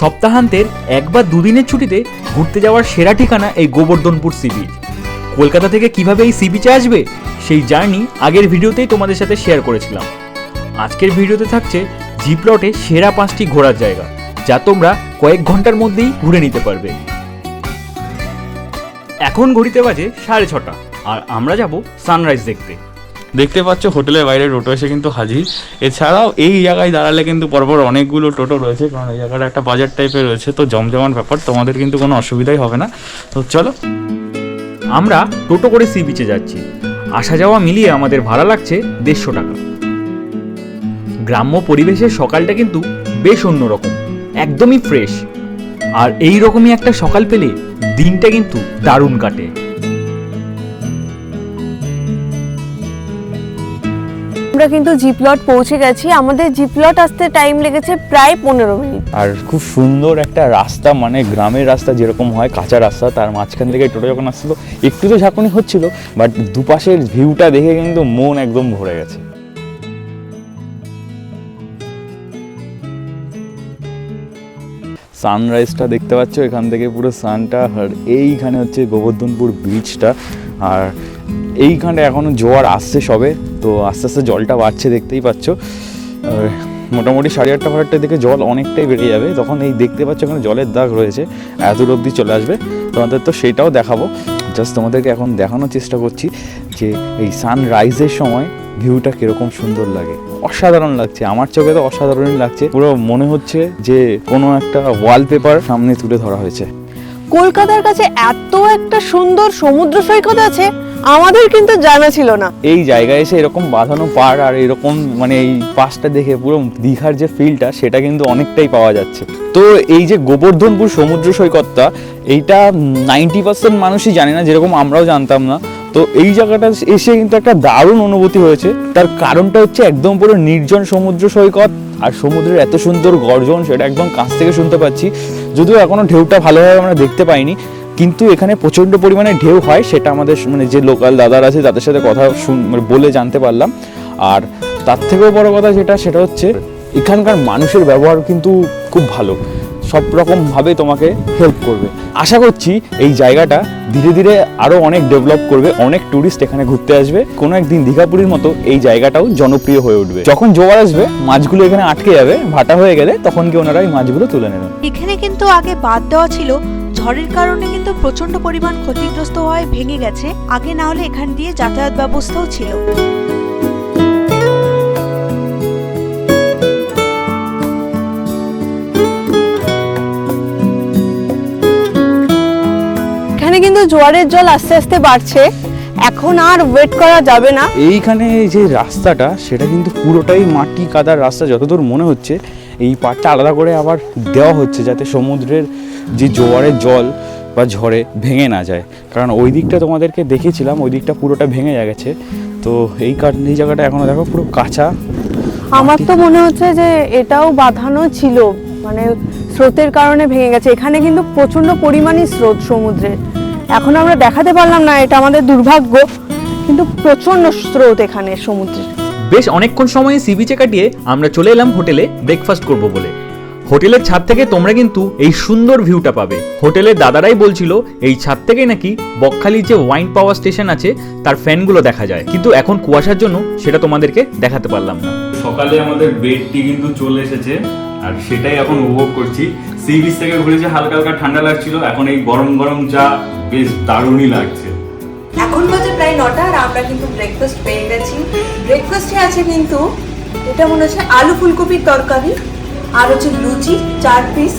সপ্তাহান্তের এক বা দুদিনের ছুটিতে ঘুরতে যাওয়ার সেরা ঠিকানা এই গোবর্ধনপুর সি বিচ। কলকাতা থেকে কীভাবে এই সি বিচে আসবে, সেই জার্নি আগের ভিডিওতেই তোমাদের সাথে শেয়ার করেছিলাম। আজকের ভিডিওতে থাকছে জি প্লটে সেরা পাঁচটি ঘোরার জায়গা, যা তোমরা কয়েক ঘণ্টার মধ্যেই ঘুরে নিতে পারবে। এখন ঘড়িতে বাজে সাড়ে ছটা, আর আমরা যাব সানরাইজ দেখতে। দেখতে পাচ্ছ, হোটেলের বাইরে টোটো এসে কিন্তু হাজির। এছাড়াও এই জায়গায় দাঁড়ালে কিন্তু পরপর অনেকগুলো টোটো রয়েছে, কারণ এই জায়গাটা একটা বাজার টাইপের রয়েছে, তো জমজমান ব্যাপার, তোমাদের কিন্তু কোনো অসুবিধাই হবে না। তো চলো। আমরা টোটো করে সি বিচে যাচ্ছি। আসা যাওয়া মিলিয়ে আমাদের ভাড়া লাগছে দেড়শো টাকা। গ্রাম্য পরিবেশের সকালটা কিন্তু বেশ অন্যরকম, একদমই ফ্রেশ আর এই রকমই একটা সকাল পেলে দিনটা কিন্তু দারুণ কাটে। আমরা কিন্তু জিপ্লট পৌঁছে গেছি। আমাদের জিপ্লট আসতে টাইম লেগেছে প্রায় পনেরো মিনিট। আর খুব সুন্দর একটা রাস্তা মানে গ্রামের রাস্তা যেরকম হয়, কাঁচা রাস্তা, তার মাঝখান থেকে টোটো যখন আসছিল, একটু তো ঝাঁকুনি হচ্ছিল বাট দুপাশের ভিউটা দেখে কিন্তু মন একদম ভরে গেছে। সানরাইজটা দেখতে পাচ্ছ, এখান থেকে পুরো সানটা আর এইখানে হচ্ছে গোবর্ধনপুর বিচটা আর এইখানটা এখনও জোয়ার আসছে সবে। তো আস্তে আস্তে জলটা বাড়ছে, দেখতেই পাচ্ছ। মোটামুটি সাড়ে আটটা ফাড়াটটা দিকে জল অনেকটাই বেড়ে যাবে। তখন এই দেখতে পাচ্ছ এখানে জলের দাগ রয়েছে এত অবধি চলে আসবে। তোমাদের তো সেটাও দেখাবো। জাস্ট তোমাদেরকে এখন দেখানোর চেষ্টা করছি যে এই সানরাইজের সময় ভিউটা কীরকম সুন্দর লাগে। অসাধারণ লাগছে, আমার চোখে তো অসাধারণই লাগছে। পুরো মনে হচ্ছে যে কোনো একটা ওয়ালপেপার সামনে তুলে ধরা হয়েছে। কলকাতার কাছে এত একটা সুন্দর সমুদ্র সৈকত আছে আমাদের কিন্তু জানা ছিল না। এই জায়গায় এসে এরকম বাঁধানো পাড় আর এরকম মানে এই পাশটা দেখে পুরো দীঘার যে ফিলটা সেটা কিন্তু অনেকটাই পাওয়া যাচ্ছে। তো এই যে গোবর্ধনপুর সমুদ্র সৈকতটা, এইটা নাইনটি পার্সেন্ট মানুষই জানে না, যেরকম আমরাও জানতাম না। তো এই জায়গাটা এসে কিন্তু একটা দারুণ অনুভূতি হয়েছে। তার কারণটা হচ্ছে একদম পুরো নির্জন সমুদ্র সৈকত, আর সমুদ্রের এত সুন্দর গর্জন, সেটা একদম কাছ থেকে শুনতে পাচ্ছি। যদিও এখনও ঢেউটা ভালোভাবে আমরা দেখতে পাইনি কিন্তু এখানে প্রচণ্ড পরিমাণে ঢেউ হয়, সেটা আমাদের মানে যে লোকাল দাদার আছে তাদের সাথে কথা মানে বলে জানতে পারলাম। আর তার থেকেও বড় কথা যেটা, সেটা হচ্ছে এখানকার মানুষের ব্যবহার কিন্তু খুব ভালো। সব রকমভাবে তোমাকে হেল্প করবে। আশা করছি এই জায়গাটা ধীরে ধীরে আরও অনেক ডেভেলপ করবে, অনেক ট্যুরিস্ট এখানে ঘুরতে আসবে। কোনো একদিন দীঘাপুরীর মতো এই জায়গাটাও জনপ্রিয় হয়ে উঠবে। যখন জোয়ার আসবে, মাছগুলো এখানে আটকে যাবে, ভাটা হয়ে গেলে তখন কি ওনারা এই মাছগুলো তুলে নেবেন এখানে কিন্তু আগে বাদ দেওয়া ছিল ঝড়ের কারণে কিন্তু প্রচণ্ড পরিমাণ ক্ষতিগ্রস্ত হয়ে ভেঙে গেছে। আগে না হলে এখান দিয়ে যাতায়াত ব্যবস্থাও ছিল। এখানে কিন্তু জোয়ারের জল আস্তে আস্তে বাড়ছে। এখন আর ওয়েট করা যাবে না। এইখানে যে রাস্তাটা সেটা কিন্তু পুরোটাই মাটি কাদার রাস্তা যতদূর মনে হচ্ছে। এই পাটটা আলাদা করে আবার দেওয়া হচ্ছে যাতে সমুদ্রের যে জোয়ারের জল বা ঝড়ে ভেঙে না যায়। কারণ ওই দিকটা তোমাদেরকে দেখেছিলাম ওই দিকটা পুরোটা ভেঙে গেছে। তো এই এই জায়গাটা এখনও দেখো পুরো কাঁচা। আমার তো মনে হচ্ছে যে এটাও বাঁধানো ছিল মানে স্রোতের কারণে ভেঙে গেছে। এখানে কিন্তু প্রচণ্ড পরিমাণই স্রোত সমুদ্রে। এখন আমরা দেখাতে পারলাম না, এটা আমাদের দুর্ভাগ্য। কিন্তু প্রচণ্ড স্রোত এখানে সমুদ্রে বেশ অনেকক্ষণ সময় সি বিচে কাটিয়ে আমরা চলে এলাম হোটেলে ব্রেকফাস্ট করব বলে। হোটেলের ছাদ থেকে তোমরা কিন্তু এই সুন্দর ভিউটা পাবে। হোটেলের দাদারাই বলছিল, এই ছাদ থেকে নাকি বকখালি যে ওয়াইন পাওয়ার স্টেশন আছে, তার ফ্যানগুলো দেখা যায়। কিন্তু এখন কুয়াশার জন্য সেটা তোমাদেরকে দেখাতে পারলাম না। সকালে আমাদের বেডটি কিন্তু চলে এসেছে, আর সেটাই এখন উপভোগ করছি। সি বিচ থেকে ঘুরেছে, হালকা হালকা ঠান্ডা লাগছিল, এখন এই গরম গরম চা বেশ দারুণই লাগছে। এখন বাজে প্রায় নটা আর আমরা কিন্তু ব্রেকফাস্ট পেয়ে গেছি। ব্রেকফাস্টে আছে কিন্তু এটা মনে হচ্ছে আলু ফুলকপির তরকারি, আর হচ্ছে লুচি চার পিস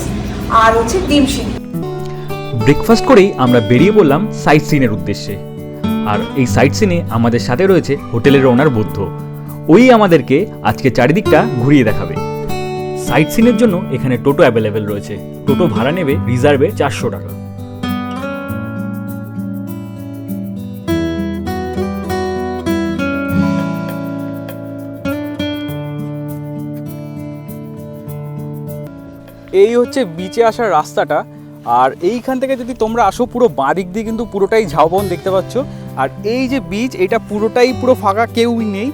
আর হচ্ছে ডিম সিদ্ধ। ব্রেকফাস্ট করেই আমরা বেরিয়ে পড়লাম সাইট সিনের উদ্দেশ্যে। আর এই সাইট সিনে আমাদের সাথে রয়েছে হোটেলের ওনার বুদ্ধ। ওই আমাদেরকে আজকে চারিদিকটা ঘুরিয়ে দেখাবে। সাইট সিনের জন্য এখানে টোটো অ্যাভেলেবেল রয়েছে। টোটো ভাড়া নেবে রিজার্ভে চারশো টাকা। এই হচ্ছে বিচে আসার রাস্তাটা। আর এইখান থেকে যদি তোমরা আসো পুরো বাঁ দিক দিয়ে কিন্তু পুরোটাই ঝাউবন দেখতে পাচ্ছ। আর এই যে বিচ এটা পুরোটাই পুরো ফাঁকা, কেউই নেই।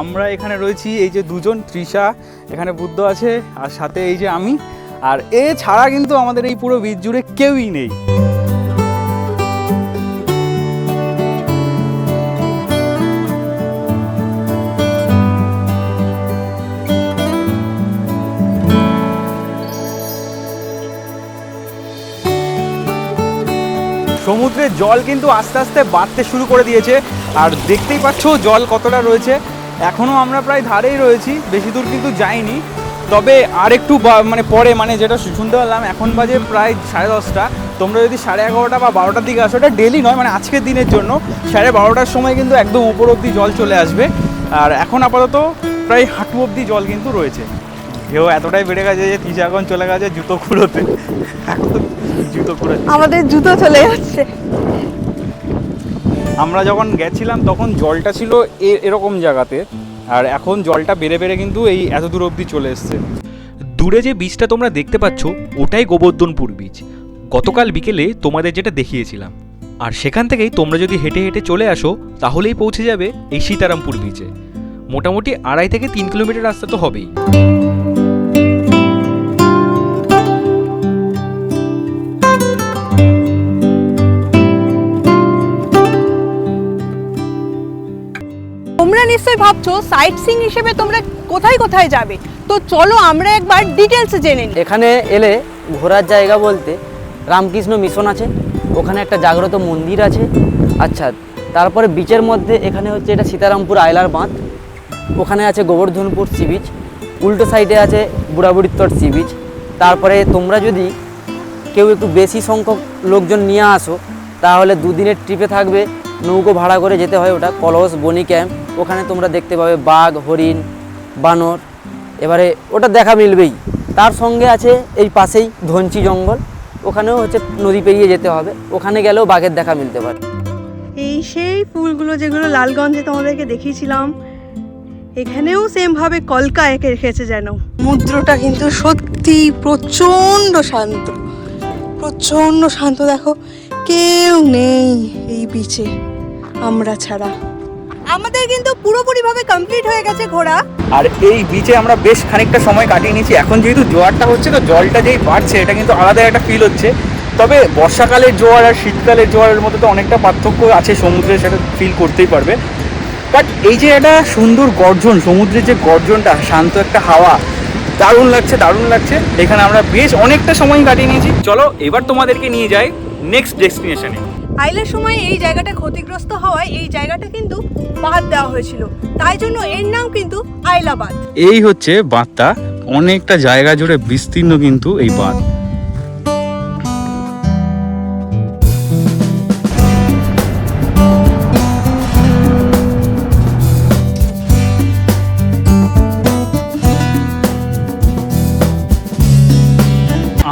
আমরা এখানে রয়েছি, এই যে দুজন, তৃষা, এখানে বুদ্ধ আছে, আর সাথে এই যে আমি। আর এ ছাড়া কিন্তু আমাদের এই পুরো বীজ জুড়ে কেউই নেই। জল কিন্তু আস্তে আস্তে বাড়তে শুরু করে দিয়েছে। আর দেখতেই পাচ্ছ জল কতটা রয়েছে। এখনও আমরা প্রায় ধারেই রয়েছি, বেশি দূর কিন্তু যাইনি। তবে আর একটু মানে পরে মানে যেটা শুনতে পারলাম, এখন বাজে প্রায় সাড়ে দশটা। তোমরা যদি সাড়ে এগারোটা বা বারোটার দিকে আসো, এটা ডেলি নয় মানে আজকের দিনের জন্য। সাড়ে বারোটার সময় কিন্তু একদম উপর অবধি জল চলে আসবে। আর এখন আপাতত প্রায় হাঁটু অবধি জল কিন্তু রয়েছে। ঢেউ এতটাই বেড়ে গেছে যে তিসা এখন চলে গেছে জুতো খুঁড়োতে এখন জুতো খুঁড়ে আমাদের জুতো চলে যাচ্ছে। আমরা যখন গেছিলাম, তখন জলটা ছিল এরকম জায়গাতে। আর এখন জলটা বেড়ে বেড়ে কিন্তু এই এত দূর অবধি চলে এসছে। দূরে যে বীজটা তোমরা দেখতে পাচ্ছ, ওটাই গোবর্ধনপুর বীজ গতকাল বিকেলে তোমাদের যেটা দেখিয়েছিলাম। আর সেখান থেকেই তোমরা যদি হেঁটে হেঁটে চলে আসো, তাহলেই পৌঁছে যাবে এই সীতারামপুর বীচে মোটামুটি আড়াই থেকে তিন কিলোমিটার রাস্তা তো হবেই। নিশ্চয়ই ভাবছ সাইট সিং হিসেবে তোমরা কোথায় কোথায় যাবে? তো চলো আমরা একবার ডিটেলসে জেনে নিই। এখানে এলে ঘোরার জায়গা বলতে রামকৃষ্ণ মিশন আছে, ওখানে একটা জাগ্রত মন্দির আছে। আচ্ছা তারপরে বিচের মধ্যে এখানে হচ্ছে এটা সীতারামপুর আইলার বাঁধ, ওখানে আছে গোবর্ধনপুর সি বিচ উল্টো সাইডে আছে বুড়াবুড়িত্তর সি বিচ তারপরে তোমরা যদি কেউ একটু বেশি সংখ্যক লোকজন নিয়ে আসো, তাহলে দুদিনের ট্রিপে থাকবে নৌকো ভাড়া করে যেতে হয় ওটা কলস বনি ক্যাম্প ওখানে তোমরা দেখতে পাবে বাঘ হরিণ বানর। এবারে ওটা দেখা মিলবেই। তার সঙ্গে আছে এই পাশেই ধনচি জঙ্গল ওখানেও হচ্ছে নদী পেরিয়ে যেতে হবে। ওখানে গেলেও বাঘের দেখা মিলতে পারে। এই সেই ফুলগুলো যেগুলো লালগঞ্জে তোমাদেরকে দেখিয়েছিলাম এখানেও সেম ভাবে কলকা এঁকে রেখেছে যেন। সমুদ্রটা কিন্তু সত্যি প্রচণ্ড শান্ত। প্রচণ্ড শান্ত দেখো। কেউ নেই এই বিচে আমরা ছাড়া। আমাদের কিন্তু পুরোপুরিভাবে কমপ্লিট হয়ে গেছে ঘোরা। আর এই বিচে আমরা বেশ খানিকটা সময় কাটিয়ে নিয়েছি। এখন যেহেতু জোয়ারটা হচ্ছে, তো জলটা যেই বাড়ছে, এটা কিন্তু আলাদা একটা ফিল হচ্ছে। তবে বর্ষাকালের জোয়ার আর শীতকালের জোয়ারের মধ্যে তো অনেকটা পার্থক্য আছে, সমুদ্রে সেটা ফিল করতেই পারবে। বাট এই যে একটা সুন্দর গর্জন, সমুদ্রের যে গর্জনটা, শান্ত একটা হাওয়া, দারুণ লাগছে দারুণ লাগছে। এখানে আমরা বেশ অনেকটা সময় কাটিয়ে নিয়েছি। চলো, এবার তোমাদেরকে নিয়ে যাই নেক্সট ডেস্টিনেশনে আইলের সময় এই জায়গাটা ক্ষতিগ্রস্ত হওয়ায় এই জায়গাটা কিন্তু বাদ দেওয়া হয়েছিল। তাই জন্য এর নাম কিন্তু আইলাবাদ। এই হচ্ছে বাঁধটা। অনেকটা জায়গা জুড়ে বিস্তীর্ণ কিন্তু এই বাঁধ।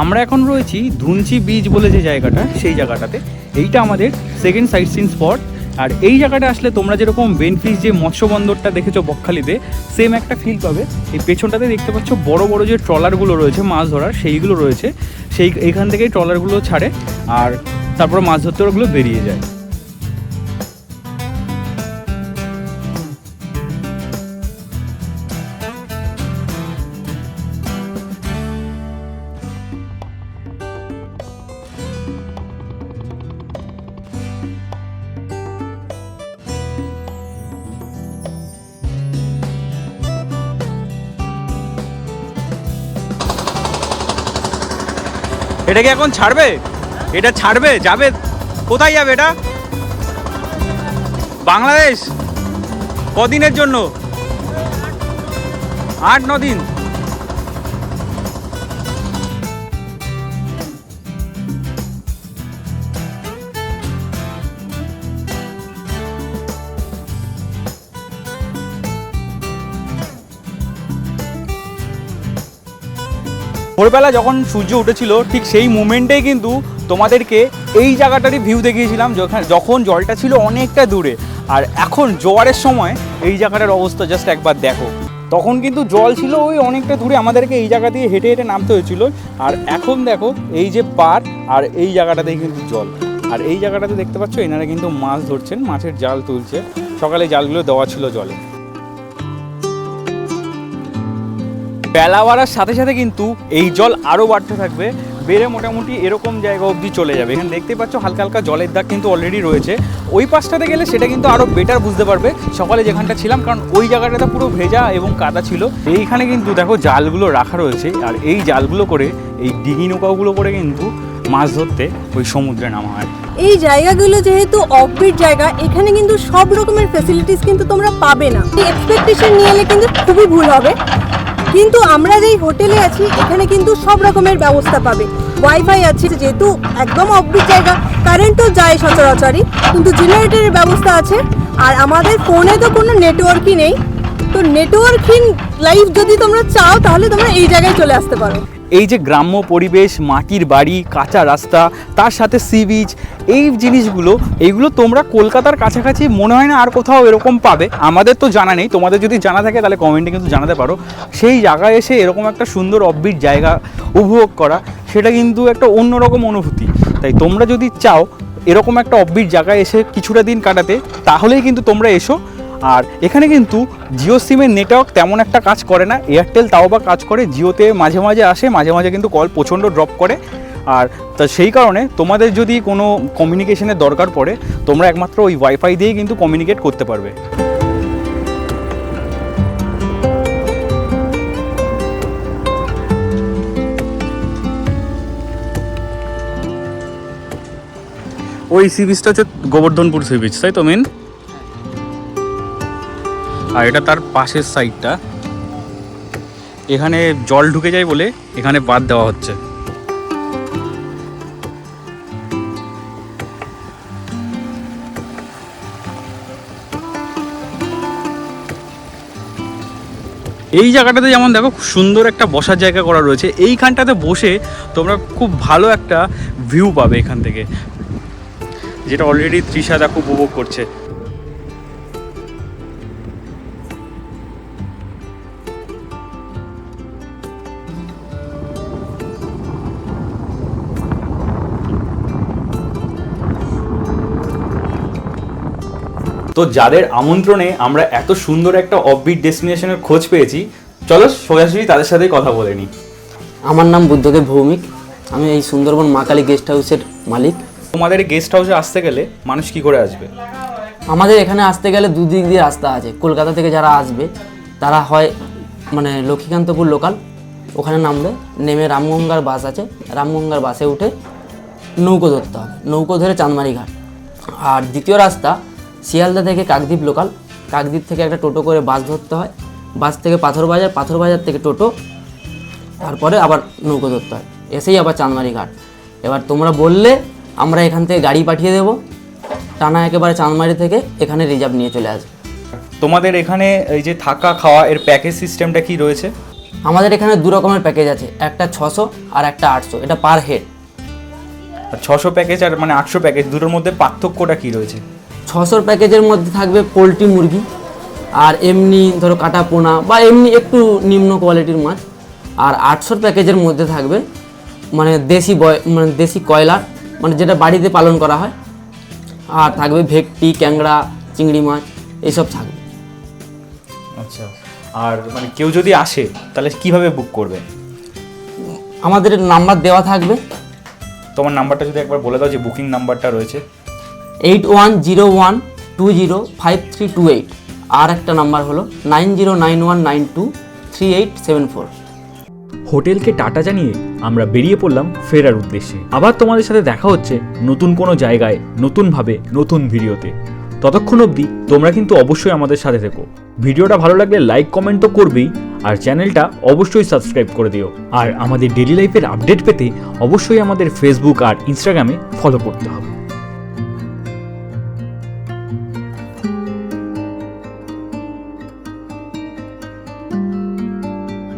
আমরা এখন রয়েছি ধুনচি বীজ বলে যে জায়গাটা, সেই জায়গাটাতে। এইটা আমাদের সেকেন্ড সাইট সিন স্পট আর এই জায়গাটা আসলে তোমরা যেরকম বেনফিস যে মৎস্য বন্দরটা দেখেছ বকখালিতে সেম একটা ফিল পাবে। এই পেছনটাতে দেখতে পাচ্ছ বড় বড় যে ট্রলারগুলো রয়েছে, মাছ ধরার, সেইগুলো রয়েছে। সেই এখান থেকেই ট্রলারগুলো ছাড়ে, আর তারপর মাছ ধরতে ওগুলো বেরিয়ে যায়। এটা কি এখন ছাড়বে? এটা ছাড়বে, যাবে। কোথায় যাবে এটা? বাংলাদেশ? কদিনের জন্য? আট ন দিন ভোরবেলা যখন সূর্য উঠেছিল, ঠিক সেই মুমেন্টেই কিন্তু তোমাদেরকে এই জায়গাটারই ভিউ দেখিয়েছিলাম, যখন যখন জলটা ছিল অনেকটা দূরে। আর এখন জোয়ারের সময় এই জায়গাটার অবস্থা জাস্ট একবার দেখো। তখন কিন্তু জল ছিল ওই অনেকটা দূরে, আমাদেরকে এই জায়গা দিয়ে হেঁটে হেঁটে নামতে হয়েছিল। আর এখন দেখো, এই যে পার আর এই জায়গাটাতেই কিন্তু জল। আর এই জায়গাটাতে দেখতে পাচ্ছ, এনারা কিন্তু মাছ ধরছেন, মাছের জাল তুলছে। সকালে জালগুলো দেওয়া ছিল জলে। বেলা বাড়ার সাথে সাথে কিন্তু এই জল আরও বাড়তে থাকবে। বেড়ে মোটামুটি এরকম জায়গা অবধি চলে যাবে। এখানে দেখতে পাচ্ছ হালকা হালকা জলের দাগ কিন্তু অলরেডি রয়েছে। ওই পাশটাতে গেলে সেটা কিন্তু আরও বেটার বুঝতে পারবে। সকালে যেখানটা ছিলাম, কারণ ওই জায়গাটাতে পুরো ভেজা এবং কাদা ছিল। এইখানে কিন্তু দেখো জালগুলো রাখা রয়েছে। আর এই জালগুলো করে, এই ডিঙি নৌকাগুলো করে কিন্তু মাছ ধরতে ওই সমুদ্রে নামা হয়। এই জায়গাগুলো যেহেতু অফবিট জায়গা, এখানে কিন্তু সব রকমের ফেসিলিটিস কিন্তু তোমরা পাবে না। এক্সপেকটেশন নিয়ে এলে কিন্তু খুবই ভুল হবে। কিন্তু আমরা যেই হোটেলে আছি, এখানে কিন্তু সব রকমের ব্যবস্থা পাবে। ওয়াইফাই আছে যেহেতু একদম অফবিট জায়গা কারেন্টও যায় সচরাচরই, কিন্তু জেনারেটরের ব্যবস্থা আছে। আর আমাদের ফোনে তো কোনো নেটওয়ার্কই নেই। তো নেটওয়ার্কহীন লাইফ যদি তোমরা চাও, তাহলে তোমরা এই জায়গায় চলে আসতে পারো। এই যে গ্রাম্য পরিবেশ, মাটির বাড়ি, কাঁচা রাস্তা, তার সাথে সি বিচ এই জিনিসগুলো, এইগুলো তোমরা কলকাতার কাছাকাছি মনে হয় না আর কোথাও এরকম পাবে। আমাদের তো জানা নেই। তোমাদের যদি জানা থাকে তাহলে কমেন্টে কিন্তু জানাতে পারো। সেই জায়গায় এসে এরকম একটা সুন্দর অফবিট জায়গা উপভোগ করা, সেটা কিন্তু একটা অন্যরকম অনুভূতি। তাই তোমরা যদি চাও এরকম একটা অফবিট জায়গায় এসে কিছুটা দিন কাটাতে, তাহলেই কিন্তু তোমরা এসো। আর এখানে কিন্তু জিও সিমের নেটওয়ার্ক তেমন একটা কাজ করে না। এয়ারটেল তাও বা কাজ করে, জিওতে মাঝে মাঝে আসে, মাঝে মাঝে কিন্তু কল প্রচণ্ড ড্রপ করে। আর তা সেই কারণে তোমাদের যদি কোনো কমিউনিকেশনের দরকার পড়ে, তোমরা একমাত্র ওই ওয়াইফাই দিয়েই কিন্তু কমিউনিকেট করতে পারবে। ওই সি বিচটা হচ্ছে গোবর্ধনপুর সি বিচ তাই তো মেন আর এটা তার পাশের সাইডটা এখানে জল ঢুকে যায় বলে এখানে বাদ দেওয়া হচ্ছে। এই জায়গাটাতে যেমন দেখো খুব সুন্দর একটা বসার জায়গা করা রয়েছে, এইখানটাতে বসে তোমরা খুব ভালো একটা ভিউ পাবে এখান থেকে। যেটা অলরেডি তৃষা খুব উপভোগ করছে। তো যাদের আমন্ত্রণে আমরা এত সুন্দর একটা অফবিট ডেস্টিনেশনের খোঁজ পেয়েছি চলো সোজাসুজি তাদের সাথে কথা বলে নিই। আমার নাম বুদ্ধদেব ভৌমিক আমি এই সুন্দরবন মা কালী গেস্ট হাউসের মালিক। তোমাদের গেস্ট হাউসে আসতে গেলে মানুষ কি করে আসবে? আমাদের এখানে আসতে গেলে দুদিক দিয়ে রাস্তা আছে। কলকাতা থেকে যারা আসবে তারা হয় মানে লক্ষ্মীকান্তপুর লোকাল ওখানে নামবে নেমে রামগঙ্গার বাস আছে। রামগঙ্গার বাসে উঠে নৌকো ধরতে হবে। নৌকো ধরে চাঁদমারি ঘাট। আর দ্বিতীয় রাস্তা শিয়ালদা থেকে কাকদ্বীপ লোকাল কাকদ্বীপ থেকে একটা টোটো করে বাস ধরতে হয়। বাস থেকে পাথর বাজার পাথর বাজার থেকে টোটো তারপরে আবার নৌকো ধরতে হয়। এসেই আবার চাঁদমারি ঘাট। এবার তোমরা বললে আমরা এখান থেকে গাড়ি পাঠিয়ে দেবো। টানা একেবারে চাঁদমারি থেকে এখানে রিজার্ভ নিয়ে চলে আসবে। তোমাদের এখানে এই যে থাকা খাওয়া এর প্যাকেজ সিস্টেমটা কি রয়েছে? আমাদের এখানে দু রকমের প্যাকেজ আছে। একটা ছশো আর একটা আটশো। এটা পার হেড ছশো প্যাকেজ আর মানে আটশো প্যাকেজ দুটোর মধ্যে পার্থক্যটা কি রয়েছে? ছশোর প্যাকেজের মধ্যে থাকবে পোলট্রি মুরগি আর এমনি ধরো কাটা পোনা বা এমনি একটু নিম্ন কোয়ালিটির মাছ। আর আটশোর প্যাকেজের মধ্যে থাকবে মানে দেশি বয় মানে দেশি কয়লার মানে যেটা বাড়িতে পালন করা হয়। আর থাকবে ভেটকি ক্যাংড়া চিংড়ি মাছ এইসব থাকবে। আচ্ছা আর মানে কেউ যদি আসে তাহলে কীভাবে বুক করবে? আমাদের নাম্বার দেওয়া থাকবে। তোমার নাম্বারটা যদি একবার বলে দাও যে বুকিং নাম্বারটা রয়েছে। Eight one zero one two zero five three two eight আর একটা নাম্বার হলো nine zero nine one nine two three eight seven four হোটেলকে tata জানিয়ে আমরা বেরিয়ে পড়লাম ফেরার উদ্দেশ্যে। আবার তোমাদের সাথে দেখা হচ্ছে নতুন কোনো জায়গায়, নতুনভাবে, নতুন ভিডিওতে। ততক্ষণ অবধি তোমরা কিন্তু অবশ্যই আমাদের সাথে থেকো। ভিডিওটা ভালো লাগলে লাইক, কমেন্ট তো করবেই, আর চ্যানেলটা অবশ্যই সাবস্ক্রাইব করে দিও। আর আমাদের ডেলি লাইফের আপডেট পেতে অবশ্যই আমাদের ফেসবুক আর ইনস্টাগ্রামে ফলো করতে হবে।